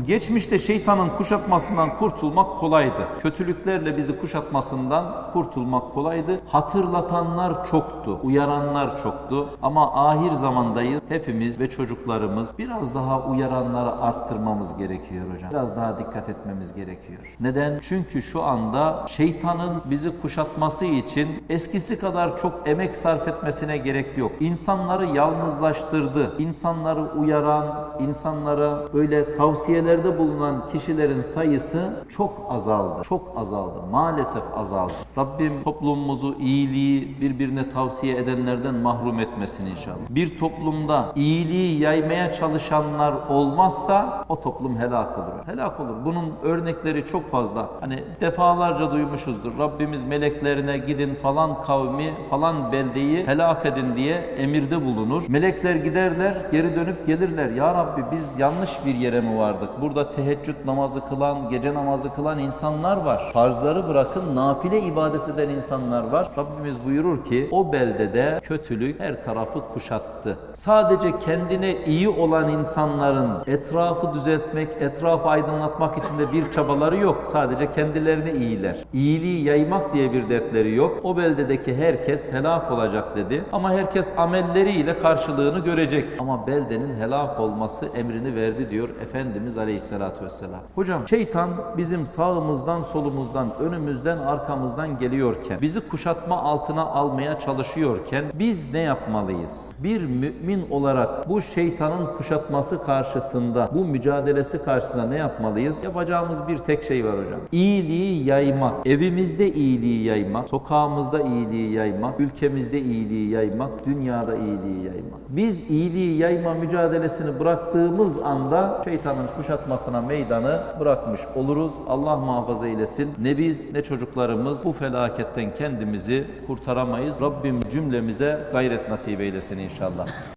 Geçmişte şeytanın kuşatmasından kurtulmak kolaydı. Kötülüklerle bizi kuşatmasından kurtulmak kolaydı. Hatırlatanlar çoktu, uyaranlar çoktu. Ama ahir zamandayız. Hepimiz ve çocuklarımız biraz daha uyaranları arttırmamız gerekiyor hocam. Biraz daha dikkat etmemiz gerekiyor. Neden? Çünkü şu anda şeytanın bizi kuşatması için eskisi kadar çok emek sarf etmesine gerek yok. İnsanları yalnızlaştırdı. İnsanları uyaran, insanlara böyle tavsiyelerde bulunan kişilerin sayısı çok azaldı. Çok azaldı. Maalesef azaldı. Rabbim toplumumuzu iyiliği birbirine tavsiye edenlerden mahrum etmesin inşallah. Bir toplumda iyiliği yaymaya çalışanlar olmazsa o toplum helak olur. Helak olur. Bunun örnekleri çok fazla. Hani defalarca duymuşuzdur. Rabbimiz meleklerine gidin falan kavmi falan beldeyi helak edin diye emirde bulunur. Melekler giderler, geri dönüp gelirler. Ya Rabbi biz yanlış bir yere mi vardık? Burada teheccüd namazı kılan, gece namazı kılan insanlar var. Farzları bırakın nafile ibadet eden insanlar var. Rabbimiz buyurur ki o beldede kötülük her tarafı kuşattı. Sadece kendine iyi olan insanların etrafı düzeltmek, etrafı aydınlatmak için de bir çabaları yok. Sadece kendilerine iyiler. İyiliği yaymak diye bir dertleri yok. O beldedeki herkes helak olacak dedi. Ama herkes amelleriyle karşılığını görecek. Ama beldenin helak olması emrini verdi diyor Efendimiz Aleyhisselatü Vesselam. Hocam şeytan bizim sağımızdan, solumuzdan, önümüzden, arkamızdan geliyorken, bizi kuşatma altına almaya çalışıyorken biz ne yapmalıyız? Bir mümin olarak bu şeytanın kuşatması karşısında, bu mücadelesi karşısında ne yapmalıyız? Yapacağımız bir tek şey var hocam. İyiliği yaymak, evimizde iyiliği yaymak, sokağımızda iyiliği yaymak, ülkemizde iyiliği yaymak, dünyada iyiliği yaymak. Biz iyiliği yayma mücadelesini bıraktığımız anda şeytanın kuşatmasına meydanı bırakmış oluruz. Allah muhafaza eylesin. Ne biz ne çocuklarımız bu felaketten kendimizi kurtaramayız. Rabbim cümlemize gayret nasip eylesin inşallah.